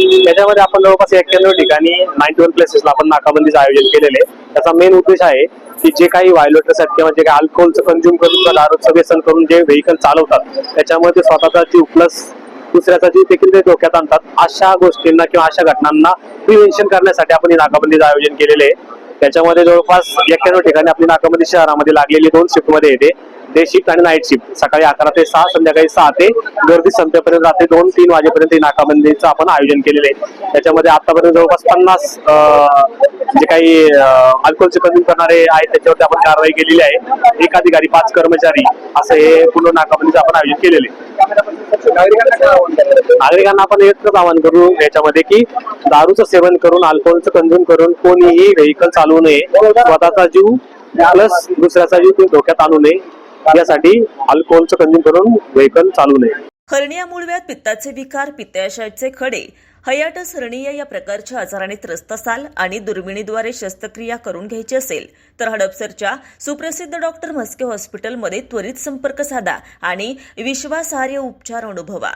त्याच्यामध्ये आपण जवळपास एक्क्याण्णव ठिकाणी नाईन्टी वन प्लेसेसला आपण नाकाबंदीचं आयोजन केलेलं आहे. त्याचा मेन उद्देश आहे की जे काही व्हायलोटर्स आहेत किंवा जे काही अल्कोहोलचं कंझ्युम करून किंवा दारूचं व्यसन करून जे व्हेकल चालवतात त्याच्यामध्ये स्वतःचा जीव प्लस दुसऱ्याचा जीव देखील ते धोक्यात आणतात. अशा गोष्टींना किंवा अशा घटनांना प्रिव्हेन्शन करण्यासाठी आपण हे नाकाबंदीचं आयोजन केलेले आहे. त्याच्यामध्ये जवळपास एक्क्याण्णव ठिकाणी आपली नाकाबंदी शहरामध्ये लागलेली दोन शिफ्टमध्ये येते. डे शिफ्ट आणि नाईट शिफ्ट सकाळी अकरा ते सहा संध्याकाळी सहा ते गर्दी संपेपर्यंत रात्री दोन तीन वाजेपर्यंत नाकाबंदीचं आपण आयोजन केलेलं आहे. त्याच्यामध्ये आतापर्यंत जवळपास पन्नास जे काही अल्कोहोलचे कंझ्युम करणारे आहेत त्याच्यावरती आपण कारवाई केलेली आहे. एक अधिकारी पाच कर्मचारी असं हे पूर्ण नाकाबंदीचं आपण आयोजन केलेले नागरिकांना आपण एकच आवाहन करू याच्यामध्ये की दारूचं सेवन करून अल्कोहोलचं कंझ्युम करून कोणीही व्हेकल चालवू नये. स्वतःचा जीव प्लस दुसऱ्याचा जीव ते धोक्यात आणू नये. यासाठी अल्कोहोलचं कंझ्युम करून व्हेकल चालू नये. हर्निया मूळव्यात पित्ताचे विकार पित्ताशयाचे खडे हयाटस हर्णीय या प्रकारच्या आजाराने त्रस्त असाल आणि दुर्मिणीद्वारे शस्त्रक्रिया करून घ्यायची असेल तर हडपसरच्या सुप्रसिद्ध डॉक्टर म्हस्के हॉस्पिटलमध्ये त्वरित संपर्क साधा आणि विश्वासार्ह उपचार अनुभवा.